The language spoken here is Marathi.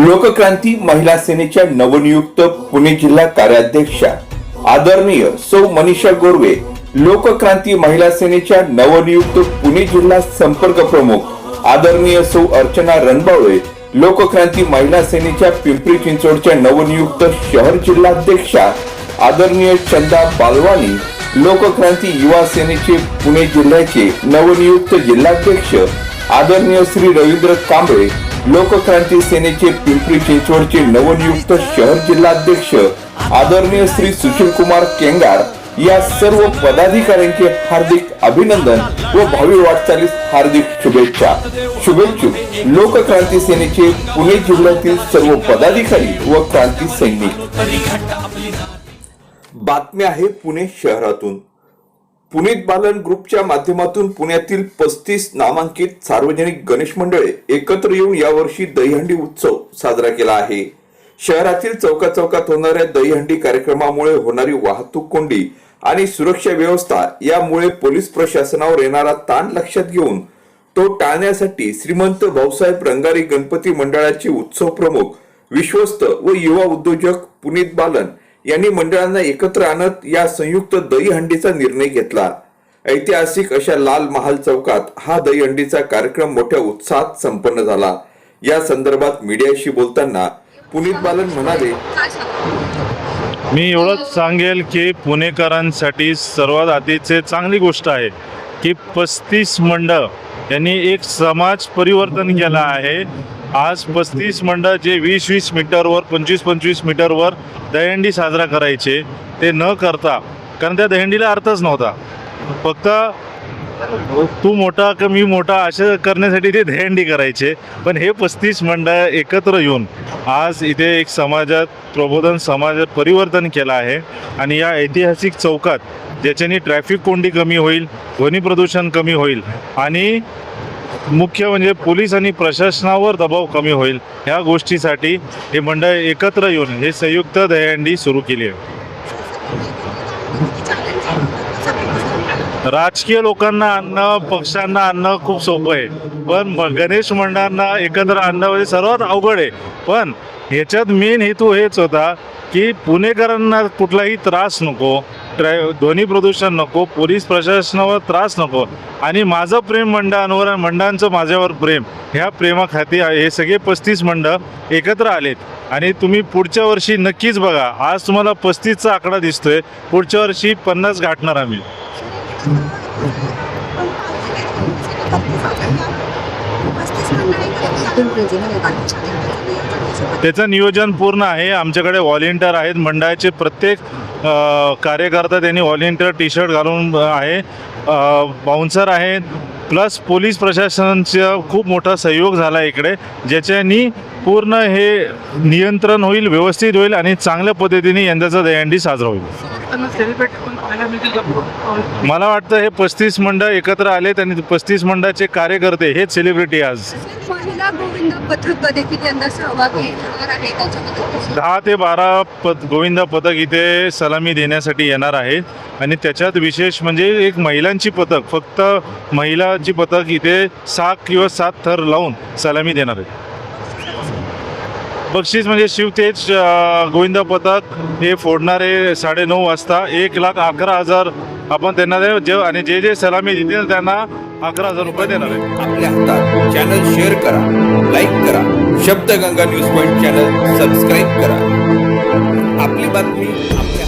लोकक्रांती महिला सेनेच्या नवनियुक्त पुणे जिल्हा कार्याध्यक्षा आदरणीय सौ मनीषा गोरवे लोकक्रांती महिला सेनेच्या नवनियुक्त पुणे जिल्हा संपर्क प्रमुख आदरणीय सौ अर्चना रणबावळे लोकक्रांती महिला सेनेच्या पिंपरी चिंचवडच्या नवनियुक्त शहर जिल्हाध्यक्षा आदरणीय चंदा बालवानी लोकक्रांती युवा सेनेचे पुणे जिल्ह्याचे नवनियुक्त जिल्हाध्यक्ष आदरणीय श्री रवींद्र कांबळे लोकक्रांती सेनेचे पिंपरी चिंचवडचे नवनियुक्त शहर जिल्हाध्यक्ष आदरणीय श्री सुशील कुमार केंगार या सर्व पदाधिकाऱ्यांचे हार्दिक अभिनंदन व भावी वाटचालीस हार्दिक शुभेच्छा. शुभेच्छुक लोकक्रांती सेनेचे पुणे जिल्ह्यातील सर्व पदाधिकारी व क्रांती सैनिक. बातमी आहे पुणे शहरातून. पुनीत बालन ग्रुपच्या माध्यमातून पुण्यातील पस्तीस नामांकित सार्वजनिक गणेश मंडळे एकत्र येऊन यावर्षी दहीहंडी उत्सव साजरा केला आहे. शहरातील चौका चौकात होणाऱ्या दहीहंडी कार्यक्रमामुळे होणारी वाहतूक कोंडी आणि सुरक्षा व्यवस्था यामुळे पोलीस प्रशासनावर येणारा ताण लक्षात घेऊन तो टाळण्यासाठी श्रीमंत भाऊसाहेब रंगारी गणपती मंडळाचे उत्सव प्रमुख विश्वस्त व युवा उद्योजक पुनीत बालन यांनी मंडळांना एकत्र आणत या संयुक्त दहीहंडीचा निर्णय घेतला. ऐतिहासिक अशा लाल महाल चौकात हा दहीहंडीचा कार्यक्रम मोठ्या उत्साहात संपन्न झाला. या संदर्भात मीडियाशी बोलताना पुनीत बालन म्हणाले मी एवढंच सांगेल की पुणेकरांसाठी सर्वात आधीचे चांगली गोष्ट आहे की पस्तीस मंडळ यांनी एक समाज परिवर्तन केलं आहे. आज पस्तीस मंडळ जे वीस वीस मीटरवर पंचवीस पंचवीस मीटरवर दहीहंडी साजरा करायचे ते न करता कारण त्या दहीहंडीला अर्थच नव्हता. फक्त तू मोठा का मी मोठा असं करण्यासाठी ते दहीहंडी करायचे. पण हे पस्तीस मंडळ एकत्र येऊन आज इथे एक समाजात प्रबोधन समाजात परिवर्तन केलं आहे. आणि या ऐतिहासिक चौकात ज्याच्याने ट्रॅफिक कोंडी कमी होईल ध्वनी प्रदूषण कमी होईल आणि मुख्य म्हणजे पोलीस आणि प्रशासनावर दबाव कमी होईल. ह्या गोष्टीसाठी हे मंडळ एकत्र येऊन हे संयुक्त दहीहंडी सुरू केली आहे. राजकीय लोकांना आणणं पक्षांना आणणं खूप सोपं आहे. पण गणेश मंडळांना एकत्र आणणं म्हणजे सर्वात अवघड आहे. पण ह्याच्यात मेन हेतू हेच होता की पुणेकरांना कुठलाही त्रास नको ट्रॅ ध्वनी प्रदूषण नको पोलीस प्रशासनावर त्रास नको आणि माझं प्रेम मंडळांवर आणि मंडळांचं माझ्यावर प्रेम ह्या प्रेमाखाती हे सगळे पस्तीस मंडळ एकत्र आलेत आणि तुम्ही पुढच्या वर्षी नक्कीच बघा आज तुम्हाला पस्तीसचा आकडा दिसतोय. पुढच्या वर्षी पन्नास गाठणार आम्ही. त्याचं नियोजन पूर्ण आहे. आमच्याकडे व्हॉलेंटियर आहेत. मंडळाचे प्रत्येक कार्यकर्ता त्यांनी व्हॉलेंटियर टी शर्ट घालून आहे. बाउन्सर आहेत प्लस पोलीस प्रशासनाचा खूप मोठा सहयोग झाला इकडे ज्याच्यानी पूर्ण हे नियंत्रण होईल व्यवस्थित होईल आणि चांगल्या पद्धतीने यंदाचा दहीहंडी साजरा होईल. त्यांना सेलिब्रेट पण पाहायला मिळतील का? मला वाटतं हे पस्तीस मंडळ एकत्र आलेत आणि पस्तीस मंडळाचे कार्यकर्ते हेच सेलिब्रिटी आज. महिला गोविंद पथक देखील यंदा सहभागी होणार आहे त्याच्यामध्ये. दहा ते बारा पद गोविंदा पथक इथे सलामी देण्यासाठी येणार आहेत. आणि त्याच्यात विशेष म्हणजे एक महिलांची पथक फक्त महिलाची पथक इथे सात किंवा सात थर लावून सलामी देणार आहेत. बक्षीस म्हणजे शिवतेज गोविंद गोविंदा पथक हे फोडणारे साडेनऊ वाजता एक लाख अकरा हजार आपण त्यांना जे आणि जे जे सलामी देतील त्यांना अकरा हजार रुपये देणार आहे आपल्या हातात चॅनल शेअर करा लाईक करा Shabdaganga news point channel subscribe करा. आपली बातमी आपल्या